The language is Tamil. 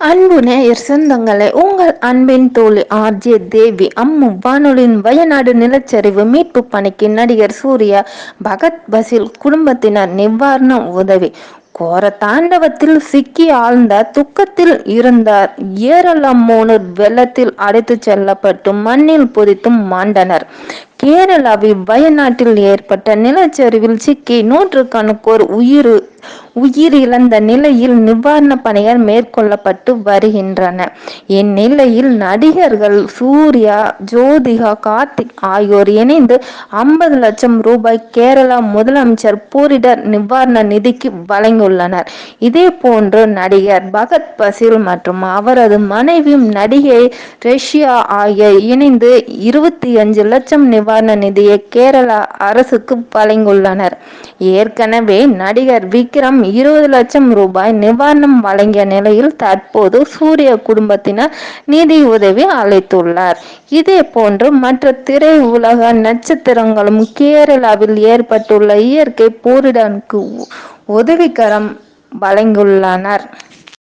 அன்பு நேயர் சொந்தங்களே உங்கள் அன்பின் தோழி ஆர்ஜே தேவி அம்மு வானொலியின் வயநாடு நிலச்சரிவு மீட்பு பணிக்கு நடிகர் சூர்யா பகத் பசில் குடும்பத்தினர் நிவாரண உதவி. கோர தாண்டவத்தில் சிக்கி ஆழ்ந்த துக்கத்தில் இருந்தார். ஏராளமோனூர் வெள்ளத்தில் அடைத்து செல்லப்பட்டு மண்ணில் புதித்தும் மாண்டனர். கேரளாவில் வயநாட்டில் ஏற்பட்ட நிலச்சரிவில் சிக்கி நூற்றுக்கணக்கோர் உயிர் உயிர் இழந்த நிலையில் நிவாரண பணிகள் மேற்கொள்ளப்பட்டு வருகின்றன. இந்நிலையில் நடிகர்கள் சூர்யா ஜோதிகா கார்த்திக் ஆகியோர் இணைந்து ஐம்பது லட்சம் ரூபாய் கேரளா முதலமைச்சர் பூரிடர் நிவாரண நிதிக்கு வழங்கியுள்ளனர். இதே போன்று நடிகர் பகத் பசில் மற்றும் அவரது மனைவியும் நடிகை ரஷ்யா ஆகிய இணைந்து இருபத்தி அஞ்சு லட்சம் நிவாரண நிதியை கேரளா அரசுக்கு வழங்கியுள்ளனர். ஏற்கனவே நடிகர் விக்ரம் இருபது லட்சம் ரூபாய் நிவாரணம் வழங்கிய நிலையில் தற்போது சூரிய குடும்பத்தினர் நிதி உதவி அளித்துள்ளார். இதே போன்று மற்ற திரை உலக நட்சத்திரங்களும் கேரளாவில் ஏற்பட்டுள்ள இயற்கை போரிடனுக்கு உதவிகரம் வழங்கியுள்ளனர்.